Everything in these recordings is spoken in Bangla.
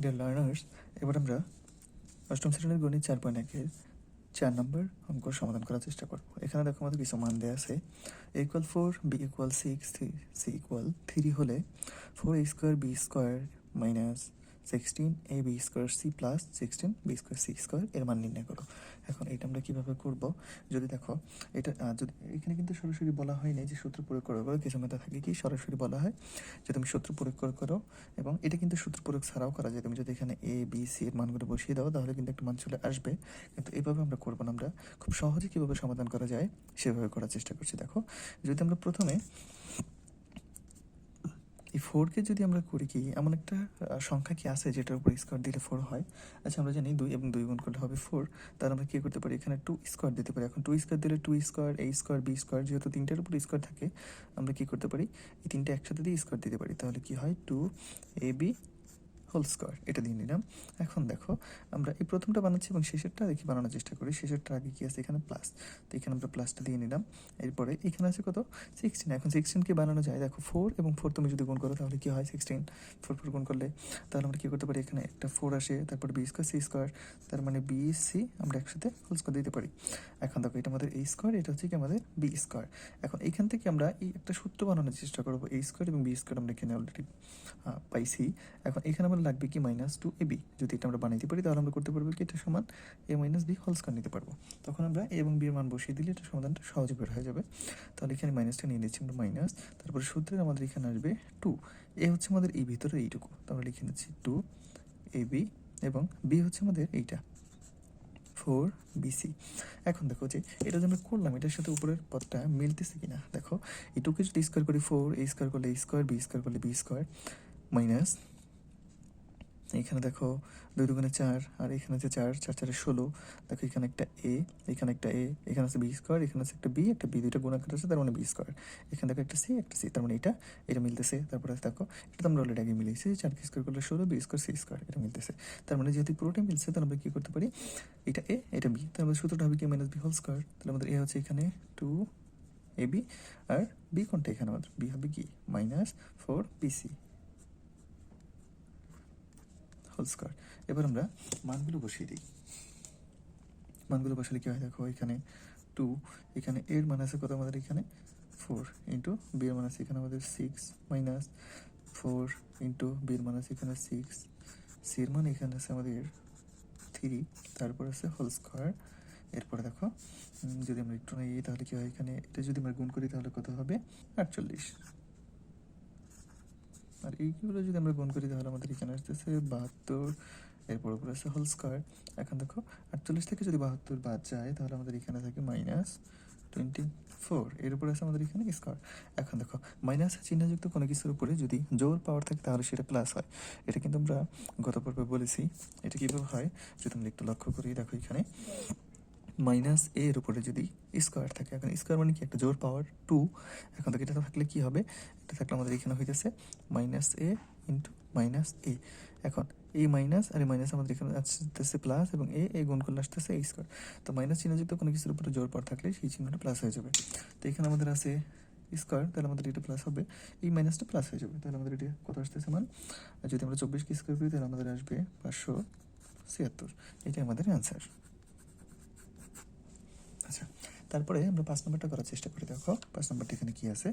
ডিয়ার লার্নার্স এবার আমরা অষ্টম শ্রেণির গণিত চার পয়েন্ট একের চার নম্বর অঙ্ক সমাধান করার চেষ্টা করব। এখানে দেখো আমাদের কিছু মান দেওয়া আছে। A equal four B equal six C equal three হলে four A square B square minus sixteen A B square C plus sixteen B square C square এর মান নির্ণয় করো। এখন এটা আমরা কীভাবে করব? যদি দেখো, এটা যদি, এখানে কিন্তু সরাসরি বলা হয়নি যে সূত্র প্রয়োগ করো কিছু মেথা থাকে কি? সরাসরি বলা হয় যে তুমি সূত্র প্রয়োগ করে, করো এবং এটা কিন্তু সূত্র প্রয়োগ ছাড়াও করা যায়। তুমি যদি এখানে এ বি সি এর মানগুলো বসিয়ে দাও, তাহলে কিন্তু একটা মান চলে আসবে। কিন্তু এভাবে আমরা করব না, আমরা খুব সহজে কীভাবে সমাধান করা যায় সেভাবে করার চেষ্টা করছি। দেখো, যদি আমরা প্রথমে এই ফোরকে যদি আমরা করি কি, এমন একটা সংখ্যা কি আছে যেটার উপর স্কোয়ার দিলে ফোর হয়? আচ্ছা আমরা জানি দুই এবং দুই গুণ করলে হবে ফোর তাহলে আমরা কী করতে পারি? এখানে টু স্কোয়ার দিতে পারি। এখন টু স্কোয়ার দিলে টু স্কোয়ার এই স্কোয়ার বি স্কোয়ার যেহেতু তিনটার উপর স্কোয়ার থাকে, আমরা কী করতে পারি? এই তিনটে একসাথে দিয়ে স্কোয়ার দিতে পারি। তাহলে কি হয়? Two A B whole square, এটা দিয়ে নিলাম। এখন দেখো, আমরা এই প্রথমটা বানাচ্ছি এবং শেষেরটা দেখি বানানোর চেষ্টা করি। শেষেরটা আগে কি আছে? এখানে প্লাস তো এখানে আমরা প্লাসটা দিয়ে নিলাম। এরপরে এখানে আছে কত? সিক্সটিন এখন সিক্সটিনকে বানানো যায়, দেখো ফোর এবং ফোর তুমি যদি গুণ করো তাহলে কি হয়? সিক্সটিন ফোর ফোর গুণ করলে তাহলে আমরা কী করতে পারি? এখানে একটা ফোর আসে, তারপর বি স্কোয়ার সি স্কোয়ার তার মানে বি সি আমরা একসাথে হোল স্কোয়ার দিতে পারি। এখন দেখো, এটা আমাদের এই স্কোয়ার এটা হচ্ছে কি? আমাদের বি স্কোয়ার এখন এখান থেকে আমরা এই একটা সূত্র বানানোর চেষ্টা করব এই স্কোয়ার এবং বি স্কোয়ার আমরা এখানে অলরেডি পাইছি। এখন এখানে আমার লাগবে কি মাইনাস টু এ বি যদি এটা আমরা বানাইতে পারি, তাহলে আমরা করতে পারব কি এটা সমান A minus B whole square নিতে পারব। তখন আমরা এ এবং বি এর মান বসিয়ে দিলে এটা সমাধানটা সহজে বের হয়ে যাবে। তাহলে এখানে মাইনাসটা নিয়ে নিচ্ছি আমরা মাইনাস তারপরে সূত্রের আমাদের এখানে আসবে টু এ হচ্ছে আমাদের এই ভিতরে এইটুকু। তো আমরা লিখে নিচ্ছি টু এ বি এবং বি হচ্ছে আমাদের এইটা ফোর বিসি এখন দেখো যে এটা যে আমরা করলাম, এটার সাথে উপরের পদটা মিলতেছে কিনা? দেখো, এই টুকে যদি স্কোয়ার করি ফোর এ স্কোয়ার করলে স্কোয়ার বি স্কোয়ার করলে বি স্কোয়ার মাইনাস এখানে দেখো দুই দুগুণে চার, আর এখানে আছে চার চার, চারে ষোলো। দেখো এখানে একটা এ এখানে একটা এ এখানে আছে বি স্কোয়ার এখানে আছে একটা বি একটা বি দুইটা গুণাকার আছে, তার মানে বি স্কোয়ার এখানে দেখো একটা সি একটা সি তার মানে এটা এটা মিলতেছে। তারপরে দেখো, এটা তো আমরা অলরেডি আগে মিলিয়েছি চার কি স্কোয়ার করলে ষোলো বি স্কোয়ার সি স্কোয়ার এটা মিলতেছে। তার মানে যেহেতু পুরোটাই মিলছে, তাহলে আমরা কী করতে পারি? এটা এ এটা বি তার মানে সূত্রটা হবে কি? মাইনাস বি হোল স্কোয়ার তাহলে আমাদের এ হচ্ছে এখানে টু এ বি আর বি কোনটা এখানে? আমাদের বি হবে কি? Minus four B C whole square এবার আমরা মানগুলো বসিয়ে দিই। মানগুলো বসালে কী হয়? দেখো, এখানে টু এখানে এর মান আছে কত আমাদের এখানে? ফোর ইন্টু বি এর মান আছে এখানে আমাদের six minus four into B এর মান আছে এখানে সিক্স সি এর মান এখানে আছে আমাদের থ্রি তারপর আছে হোল স্কোয়ার এরপরে দেখো যদি আমরা একটু নিই, তাহলে কি হয় এখানে? এটা যদি আমরা গুণ করি, তাহলে কত হবে? আটচল্লিশ। আর এইগুলো যদি আমরা গুণ করি, তাহলে আমাদের এখানে আসতেছে বাহাত্তর, এরপর উপরে আছে হোল স্কোয়ার এখন দেখো, আটচল্লিশ থেকে যদি বাহাত্তর বাদ যায়, তাহলে আমাদের এখানে থাকে মাইনাস টোয়েন্টি ফোর এর উপরে আছে আমাদের এখানে স্কোয়ার এখন দেখো মাইনাস চিহ্নযুক্ত কোনো কিছুর উপরে যদি জোর পাওয়ার থাকে, তাহলে সেটা প্লাস হয়। এটা কিন্তু আমরা গত পর্বে বলেছি। এটা কীভাবে হয়? যদি আমরা একটু লক্ষ্য করি, দেখো এখানে। মাইনাস এ এর উপরে যদি স্কোয়ার থাকে, এখন স্কোয়ার মানে কি? একটা জোর পাওয়ার টু এখন থেকে এটা থাকলে কি হবে? এটা থাকলে আমাদের এখানে হইতেছে minus A into minus A এখন এই মাইনাস আর এই মাইনাস আমাদের এখানে আসতেছে প্লাস এবং এ এ গুণ করলে আসতেছে এই স্কোয়ার তো মাইনাস চিহ্নযুক্ত কোনো কিছুর উপরে জোর পাওয়ার থাকলে সেই চিহ্নটা প্লাস হয়ে যাবে। তো এখানে আমাদের আছে স্কোয়ার তাহলে আমাদের এটা প্লাস হবে। এই মাইনাসটা প্লাস হয়ে যাবে। তাহলে আমাদের এটা কত আসতেছে মান? যদি আমরা চব্বিশকে স্কোয়ার করি, তাহলে আমাদের আসবে পাঁচশো ছিয়াত্তর। এটাই আমাদের অ্যান্সার তারপরে আমরা পাঁচ নম্বরটা করার চেষ্টা করি, দেখো। পাঁচ নম্বরটা এখানে কি আছে?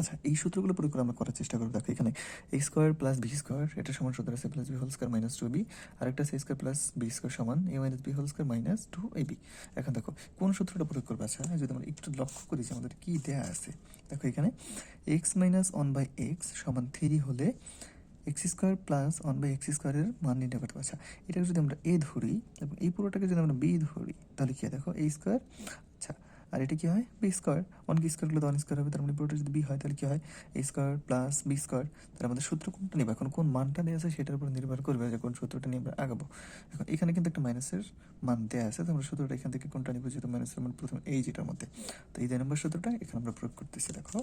আচ্ছা এই সূত্রগুলো প্রয়োগ করে আমরা করার চেষ্টা করব। দেখো, এখানে A square plus B square এটা সমান সূত্র আছে plus B whole square minus two B আরেকটা সে স্কোয়ার প্লাস বি স্কোয়ার সমান A minus B whole square minus two A B এখন দেখো, কোন সূত্রটা প্রয়োগ করব? আচ্ছা যদি আমরা একটু লক্ষ্য করি যে আমাদের কি দেয়া আছে। দেখো, এখানে X minus one by X সমান থ্রি হলে X square plus one by X স্কোয়ারের মান নির্ণয় করতে পারছি। এটাকে যদি আমরা এ ধরি, এবং এই পুরোটাকে যদি আমরা বি ধরি, তাহলে কি দেখো, এ স্কোয়ার আচ্ছা আর এটা কি হয়? B square. ওয়ান কি স্কোয়ার করলে ওয়ান স্কোয়ার হবে, তার মানে পুরোটা যদি বি হয়, তাহলে কি হয়? A square plus B square, তাহলে আমাদের সূত্র কোনটা নেবে এখন কোন মানটা দেওয়া আছে সেটার উপর নির্ভর করবে যে কোন সূত্রটা নিয়ে আমরা আগাবো। এখন এখানে কিন্তু একটা মাইনাসের মান দেওয়া আছে, তো আমরা সূত্রটা এখান থেকে কোনটা নিবো যেহেতু মাইনাসের মান প্রথমে এই যেটার মধ্যে। তো এই যে নম্বর সূত্রটা, এখানে আমরা প্রয়োগ করতেছি, দেখো।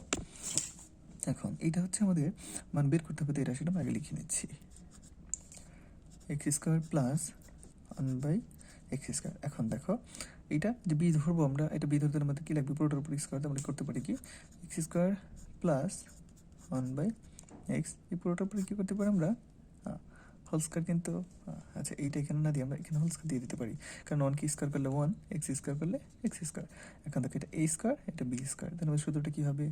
এখন এইটা হচ্ছে আমাদের মান বের করতে হবে এটা সেটা আগে লিখে নিচ্ছি। X square plus one by X square এখন দেখো এইটা যে বি ধরবো আমরা, এটা বি ধরতে আমাদের কী লাগবে? পুরোটার উপর স্কোয়ার আমরা করতে পারি কি? X square plus one by X এই পুরোটার উপরে কী করতে পারি আমরা? হোল স্কোয়ার কিন্তু আচ্ছা এইটা এখানে না দিয়ে আমরা এখানে হোল স্কোয়ার দিয়ে দিতে পারি। কারণ ওয়ানকে স্কোয়ার করলে ওয়ান এক্স স্কোয়ার করলে এক্স স্কোয়ার এখন দেখো এটা এ স্কোয়ার এটা বি স্কোয়ার তাহলে সূত্রটা কী হবে?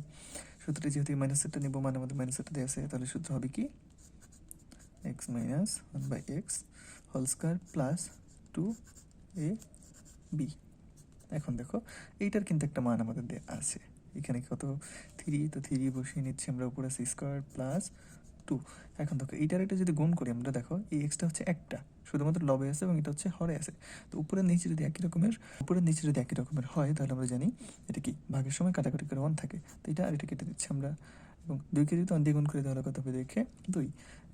সূত্রটা যেহেতু মাইনাসেরটা নেব মানে আমাদের মাইনাসেরটা দেওয়া আছে, তাহলে সূত্র হবে কি? X minus one by X whole square plus two A B এখন দেখো, এইটার কিন্তু একটা মান আমাদের আছে। এখানে কত? থ্রি তো থ্রি বসিয়ে নিচ্ছি আমরা, উপরে সি স্কোয়ার প্লাস টু এখন দেখো, এইটার একটা যদি গুণ করি আমরা, দেখো, এই এক্সটা হচ্ছে একটা। শুধুমাত্র লবে আছে এবং এটা হচ্ছে হরে আছে। তো উপরের নিচে যদি একই রকমের, উপরের নিচে যদি একই রকমের হয়, তাহলে আমরা জানি এটা কি? ভাগের সময় কাটাকাটি করে ওয়ান থাকে। তো এটা আর এটা কেটে দিচ্ছি আমরা। এবং দুইকে যদি দিয়ে গুণ করি, তাহলে কত হবে? দেখে দুই।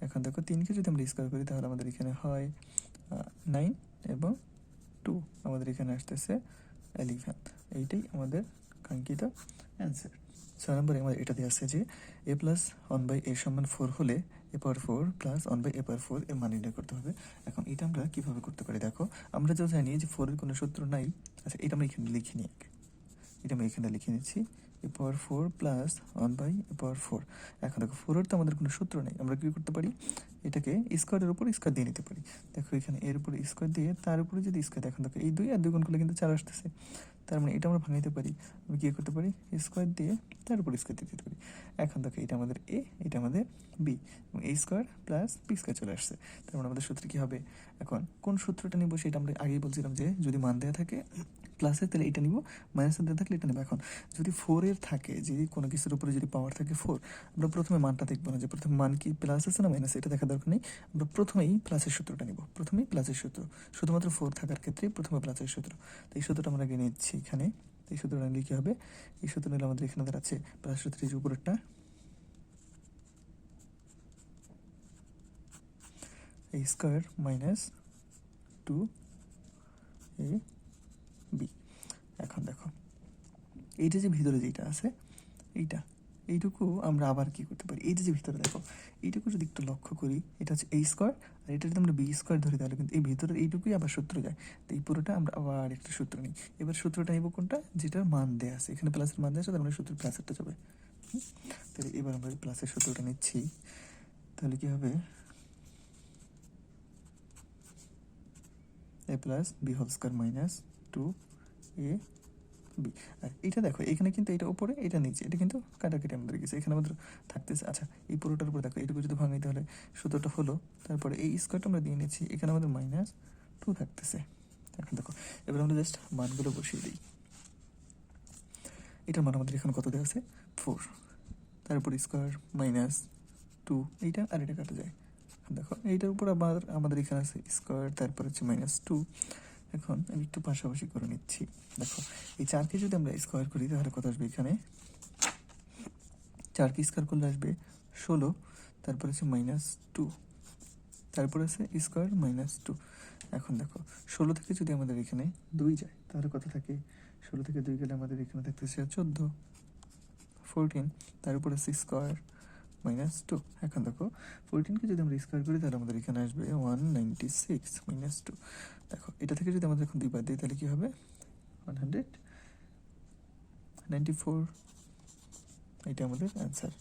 এখন দেখো তিনকে যদি আমরা স্কোয়ার করি, তাহলে আমাদের এখানে হয় নাইন এবং টু আমাদের এখানে আসতেছে এলিভেন এইটাই আমাদের কাঙ্ক্ষিত অ্যান্সার ছয় নম্বরে আমাদের এটা দিয়ে আসছে যে A plus one by A সমান ফোর হলে A power four plus one by A power four এর মান নির্ণয় করতে হবে। এখন এটা আমরা কীভাবে করতে পারি? দেখো, আমরা যা জানি যে ফোরের কোনো সূত্র নাই। আচ্ছা এটা আমরা এখানে লিখে নিই এটা আমি এখানে লিখে নিচ্ছি। A power four plus one by A power four. এখন দেখো ফোরের তো আমাদের কোনো সূত্র নেই, আমরা কী করতে পারি? এটাকে স্কোয়ারের উপর স্কোয়ার দিয়ে নিতে পারি। দেখো এখানে এর উপরে স্কোয়ার দিয়ে তার উপরে যদি স্কোয়ার দেখেন দেখো এই দুই আর দুই গুণ করলে কিন্তু চার আসতেছে। তার মানে এটা আমরা ভাঙাইতে পারি। আমি কী করতে পারি? স্কোয়ার দিয়ে তার উপর স্কোয়ার দিয়ে দিতে পারি। এখন দেখো এটা আমাদের এ এটা আমাদের বি এবং এই স্কোয়ার প্লাস বি স্কোয়ার চলে আসছে। তার মানে আমাদের সূত্র কী হবে? এখন কোন সূত্রটা নিব সেটা আমরা আগেই বলছিলাম যে যদি মান দেওয়া থাকে প্লাসের তাহলে এটা নিব মাইনাসের দেওয়া থাকলে এটা নেব। এখন যদি ফোরের থাকে, যদি কোনো কিছুর উপরে যদি পাওয়ার থাকে ফোর আমরা প্রথমে মানটা দেখব না যে প্রথমে মান কি প্লাস আছে না মাইনাস এটা দেখা দরকার নেই। আমরা প্রথমেই প্লাসের সূত্রটা নিব। প্রথমেই প্লাসের সূত্র। শুধুমাত্র ফোর থাকার ক্ষেত্রে প্রথমে প্লাসের সূত্র। তো এই সূত্রটা আমরা আগে নিচ্ছি এখানে। এই সূত্রটা নিলে কী হবে? এই সূত্র নিলে আমাদের এখানে দাঁড়াচ্ছে প্লাস সূত্রের যে উপরেরটা। A মাইনাস টু এ এইটা যে ভিতরে যেটা আছে, এইটা। এইটুকু আমরা আবার কি করতে পারি? এইটা যে ভিতরে দেখো, এইটুকু যদি একটু লক্ষ্য করি, এটা হচ্ছে এই স্কোয়ার আর এটা যদি আমরা বি স্কোয়ার ধরি, তাহলে কিন্তু এই ভিতরে এইটুকুই আবার সূত্র যায়। তো এই পুরোটা আমরা আবার একটা সূত্র নিই। এবার সূত্রটা নিব কোনটা? যেটার মান দেয়া আছে। এখানে প্লাসের মান দেওয়া আছে, তার মানে সূত্র প্লাসেরটা যাবে? তাহলে এবার আমরা প্লাসের সূত্রটা নিচ্ছি, তাহলে কি হবে? A plus B whole square minus two A B এটা দেখো, এখানে কিন্তু এটা উপরে, এটা নিচে। এটা কিন্তু কাটাকাটি আমাদের গেছে। এখানে আমাদের থাকতেছে। আচ্ছা এই পুরোটার উপরে দেখো, এটুকু যদি ভাঙাই তাহলে সূত্রটা হলো। তারপরে এই স্কোয়ারটা আমরা দিয়ে নিচ্ছি। এখানে আমাদের মাইনাস টু থাকতেছে। এখন দেখো, এবার আমরা জাস্ট মানগুলো বসিয়ে দিই। এটার মান আমাদের এখানে কত দেওয়া আছে? ফোর তারপর স্কোয়ার মাইনাস টু এইটা আর এটা কাটা যায়। দেখো, এইটার উপর আবার আমাদের এখানে আছে স্কোয়ার তারপর হচ্ছে মাইনাস টু এখন আমি একটু পাশাপাশি করে নিচ্ছি। দেখো, এই চারকে যদি আমরা স্কোয়ার করি, তাহলে কত আসবে এখানে? চারকে স্কোয়ার করলে আসবে ষোলো, তারপর আছে মাইনাস টু তারপর আছে স্কোয়ার মাইনাস টু এখন দেখো, ষোলো থেকে যদি আমাদের এখানে দুই যায়, তাহলে কত থাকে? ষোলো থেকে দুই গেলে আমাদের এখানে থাকতেছে চোদ্দ ফোরটিন তার উপর আছে স্কোয়ার মাইনাস টু এখন দেখো ফোরটিনকে যদি আমরা স্কোয়ার করি, তাহলে আমাদের এখানে আসবে one ninety six minus two দেখো, এটা থেকে যদি আমাদের এখন দুই বাদ দিই, তাহলে কী হবে? ওয়ান হান্ড্রেড নাইনটি ফোর এটা আমাদের অ্যান্সার